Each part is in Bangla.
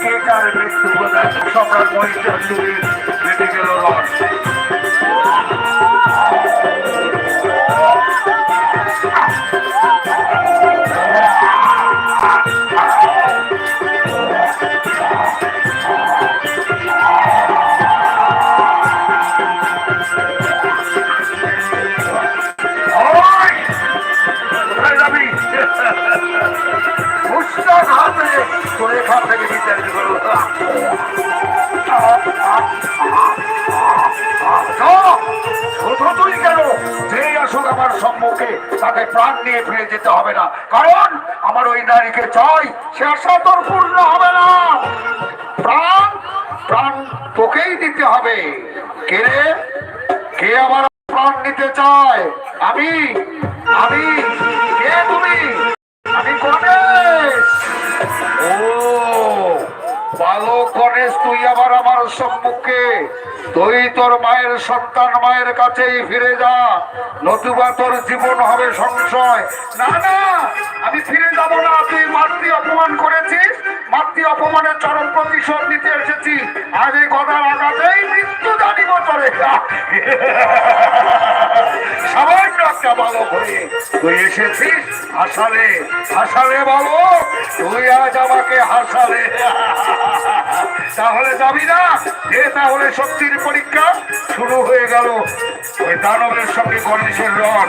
কার মৃত্যু সম্রাট মহিষাসুরের বেঁধে গেল রথ আমার সম্মুখে, তাকে প্রাণ নিয়ে ফিরে যেতে হবে না। কারণ আমার ওই নারীকে চাই, সে আশা পূর্ণ হবে না। প্রাণ প্রাণ তোকেই দিতে হবে। কে? রে কে আমার প্রাণ নিতে চায়? আমি আমি, কে তুমি? আমি গণেশ। ও তুই আবার আমার সম্মুখে। তুই তোর মায়ের সন্তান মায়ের কাছেই ফিরে যা। নতুবা তোর জীবন হবে সংশয়। না না, আমি ফিরে যাব না। তুই মাতৃ অপমান করেছিস। মাতৃ অপমানের চরম প্রতিশোধ নিতে এসেছি। আজ এই কথার আঘাতেই মৃত্যু জানিব তোরে সামান্য একটা বালক হয়ে তুই এসেছিস হাসালে। হাসালে বলো, তুই আজ আমাকে হাসালে। তাহলে যাবি না এ তাহলে শক্তির পরীক্ষা শুরু হয়ে গেল। ওই দানবের সঙ্গে গণেশের রণ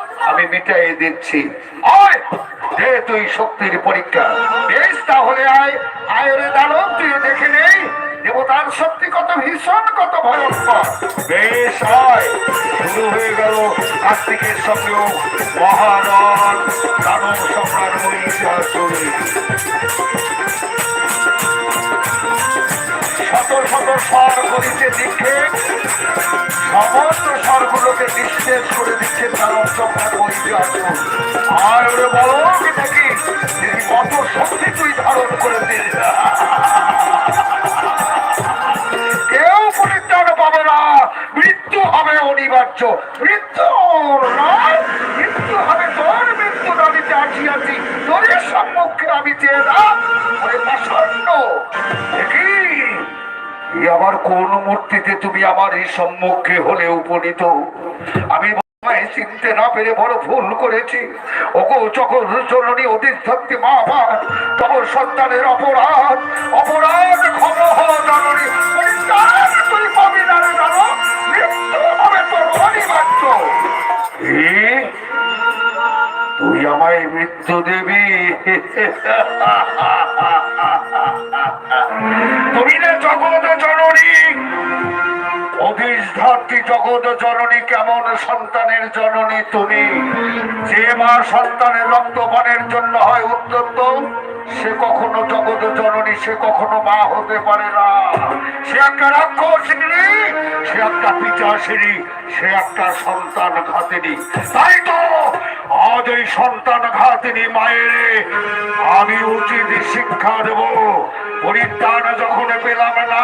আমি মিটাই দিচ্ছি। তুই শক্তির পরীক্ষা। বেশ তাহলে আয়। আয় রে দানব তুই দেখে নেই। দেবতার শক্তি কত ভীষণ, কত ভয়ঙ্কর। বেশ, আয়। শুরু হয়ে গেল কার্তিকের সঙ্গেও মহারণ, দানব সম্রাট শত স্বর করিতে দিকে সমস্ত স্বরগুলোকে নিঃশেষ করে দিচ্ছে তার মহিষাসুর কেউ পরিত্রাণ পাবে না। মৃত্যু হবে অনিবার্য। মৃত্যু মৃত্যু হবে তোর মৃত্যু দাবিতে আসিয়াছি তোর সম্মুখে আমি চেয়ে প্রসন্ন। আবার কোন মূর্তিতে তুমি আমার এই সম্মুখে হলে উপনীত? আমি না তুই না মৃত্যু আমায় মৃত্যু দেবী? তুমি জগৎ জননী অভিধাত্রী জগৎ জননী, কেমন সন্তানের জননী তুমি? যে মা সন্তানের রক্তপানের জন্য হয় উদ্যত, সে কখনো জগৎ জননী, সে কখনো মা হতে পারে না। সে একটা রাক্ষসিনী সে একটা পিচাসিনী সে একটা সন্তান ঘাতিনী। তাই তো আজ এই সন্তান ঘাতিনী মায়ের, আমি উচিত শিক্ষা দেব। পরিত্রাণ যখন পেলাম না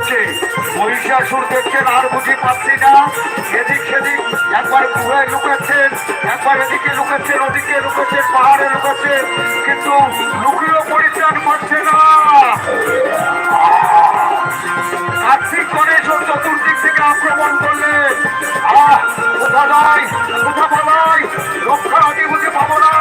হচ্ছে মহিষাসুর দেখছেন আর বুঝি পাচ্ছি না। এদিক সেদিক একবার গুহায় লুকাচ্ছেন, একবার এদিকে লুকাচ্ছেন, ওদিকে লুকাচ্ছেন, পাহাড়ে লুকাচ্ছেন, কিন্তু লুকিয়েও পরিত্রাণ পাচ্ছে না। আর্থিক গণেশ ও চতুর্দিক থেকে আক্রমণ করলে আহ কোথা যায়? কোথা পালাই? রক্ষা আদি বুঝে পাবো না।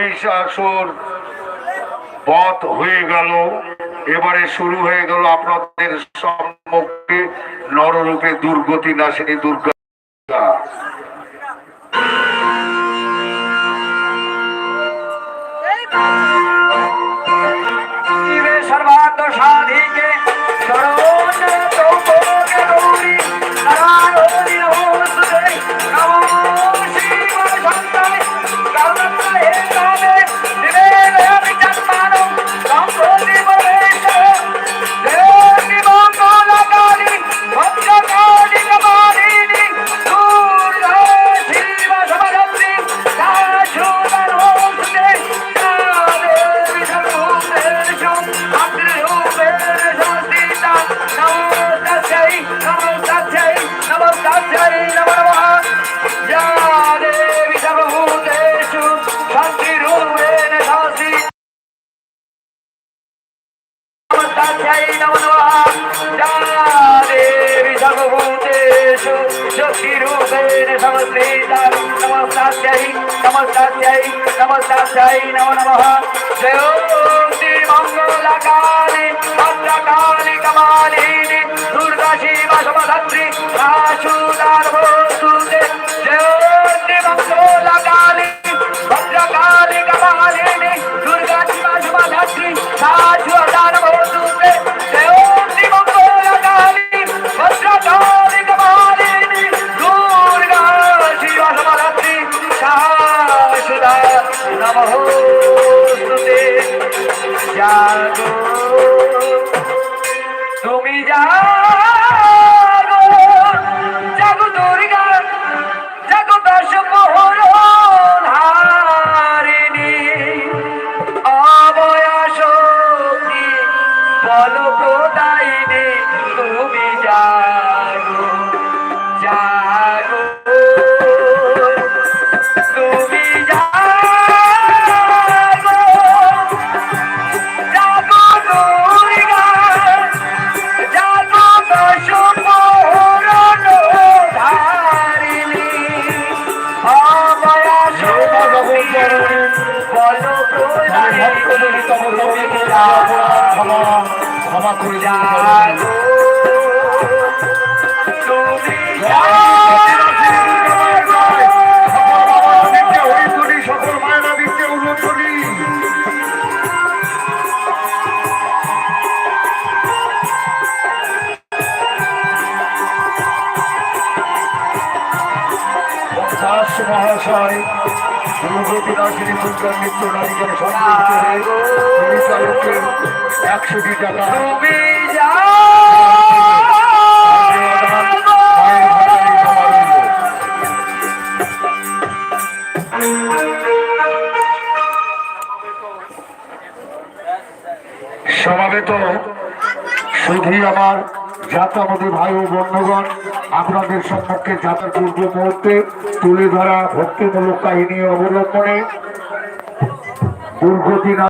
মহিষাসুর পথ হয়ে গেল। এবারে শুরু হয়ে গেল আপনাদের সম্মুখে নররূপে দুর্গতি নাশিনী দুর্গা। শিবে शक्तिरूपेण संस्थिता नमस्तायै नमस्तायै नमस्तायै नमो नमः जयो श्रीमङ्गलकाली भद्रकाली कमालिनी दुर्गा शिव समधत्री आशुदानभोस्तुते जयो श्रीमङ्गलकाली জাগো। তুমি জাগো। জাগো দুর্গা জাগো দশ মোহর হারিণী। অবয়া শক্তি বল প্রদায়িনী মহাশয় নারীদের সন্তুষ্ট হয়ে একশোটি টাকা। সমাবেত শুধু আমার যাত্রামতি ভাই ও বন্ধুগণ আপনাদের সম্মুখে যাত্রা পূর্ব মুহূর্তে তুলে ধরা ভক্তিমূলক কাহিনী অবলম্বনে দুর্গতি